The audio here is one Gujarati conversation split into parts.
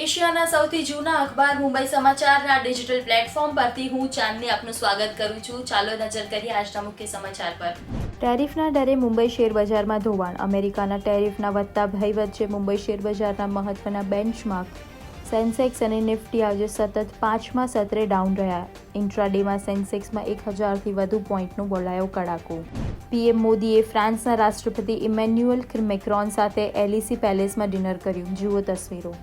એશિયાના સૌથી જૂના અખબાર મુંબઈ સમાચારના ડિજિટલ પ્લેટફોર્મ પરથી હું ચાંદની આપનું સ્વાગત કરું છું. ચાલો નજર કરીએ આજના મુખ્ય સમાચાર પર. ટેરિફના ડરે મુંબઈ શેર બજારમાં ધોવાણ. અમેરિકાના ટેરિફના વધતા ભય વચ્ચે મુંબઈ શેર બજારના મહત્વના બેન્ચમાર્ક. સેન્સેક્સ અને નિફ્ટી આજે સતત પાંચમા સત્રે ડાઉન રહ્યા. ઇન્ટ્રાડેમાં સેન્સેક્સમાં એક હજારથી વધુ પોઈન્ટનો બોલાયો કડાકો. પીએમ મોદીએ ફ્રાન્સના રાષ્ટ્રપતિ ઇમેન્યુઅલ મેક્રોન સાથે એલિસી પેલેસમાં ડિનર કર્યું. જુઓ તસવીરો.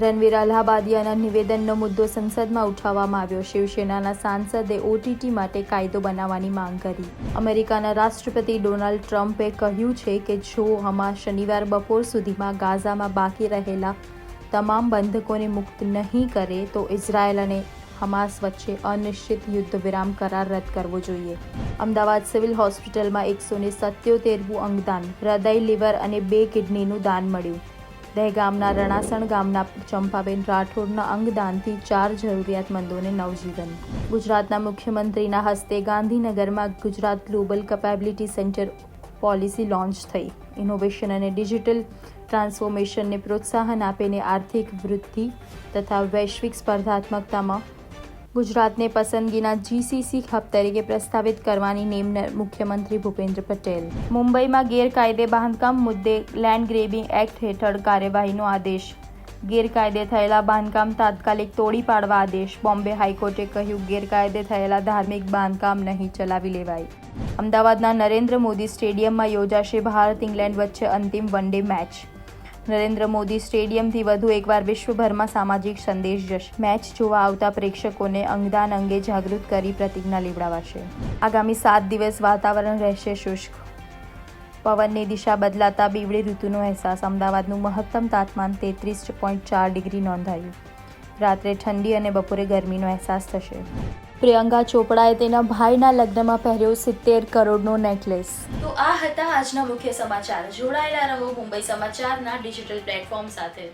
રણવીર અલ્હાબાદિયાના નિવેદનનો મુદ્દો સંસદમાં ઉઠાવવામાં આવ્યો. શિવસેનાના સાંસદે ઓટીટી માટે કાયદો બનાવવાની માંગ કરી. અમેરિકાના રાષ્ટ્રપતિ ડોનાલ્ડ ટ્રમ્પે કહ્યું છે કે, જો હમા શનિવાર બપોર સુધીમાં ગાઝામાં બાકી રહેલા તમામ બંધકોને મુક્ત નહીં કરે, તો ઇઝરાયલ અને હમાસ વચ્ચે અનિશ્ચિત યુદ્ધ વિરામ કરાર રદ કરવો જોઈએ. અમદાવાદ સિવિલ હોસ્પિટલમાં એકસો ને સત્યોતેરવું અંગદાન, હૃદય, લીવર અને બે કિડનીનું દાન મળ્યું. દહેગામના રણાસણ ગામના ચંપાબેન રાઠોડના અંગદાનથી ચાર જરૂરિયાતમંદોને નવજીવન. ગુજરાતના મુખ્યમંત્રીના હસ્તે ગાંધીનગરમાં Gujarat global capability centre policy launch થઈ. ઇનોવેશન અને ડિજિટલ ટ્રાન્સફોર્મેશનને પ્રોત્સાહન આપીને આર્થિક વૃદ્ધિ તથા વૈશ્વિક સ્પર્ધાત્મકતામાં ગુજરાતને પસંદગીના જીસીસી હબ તરીકે પ્રસ્તાવિત કરવાની નેમ મુખ્યમંત્રી ભૂપેન્દ્ર પટેલ. મુંબઈમાં ગેરકાયદે બાંધકામ મુદ્દે લેન્ડ ગ્રેબિંગ એક્ટ હેઠળ કાર્યવાહીનો આદેશ. ગેરકાયદે થયેલા બાંધકામ તાત્કાલિક તોડી પાડવા આદેશ. બોમ્બે હાઈકોર્ટે કહ્યું, ગેરકાયદે થયેલા ધાર્મિક બાંધકામ નહીં ચલાવી લેવાય. અમદાવાદના નરેન્દ્ર મોદી સ્ટેડિયમમાં યોજાશે ભારત ઇંગ્લેન્ડ વચ્ચે અંતિમ one day match. Narendra Modi સ્ટેડિયમથી વધુ એકવાર વિશ્વભરમાં સામાજિક સંદેશ જશે. મેચ જોવા આવતા પ્રેક્ષકોને અંગદાન અંગે જાગૃત કરી પ્રતિજ્ઞા લેવડાવાશે. આગામી સાત દિવસ વાતાવરણ રહેશે શુષ્ક. પવનની દિશા બદલાતા બીવડી ઋતુનો અહેસાસ. અમદાવાદનું મહત્તમ તાપમાન તેત્રીસ પોઈન્ટ ચાર ડિગ્રી નોંધાયું. રાત્રે ઠંડી અને બપોરે ગરમીનો અહેસાસ થશે. પ્રિયંકા ચોપડાએ તેના ભાઈના લગ્નમાં પહેર્યો સિત્તેર કરોડનો નેકલેસ. તો આ હતા આજના મુખ્ય સમાચાર. જોડાયેલા રહો મુંબઈ સમાચારના ડિજિટલ પ્લેટફોર્મ સાથે.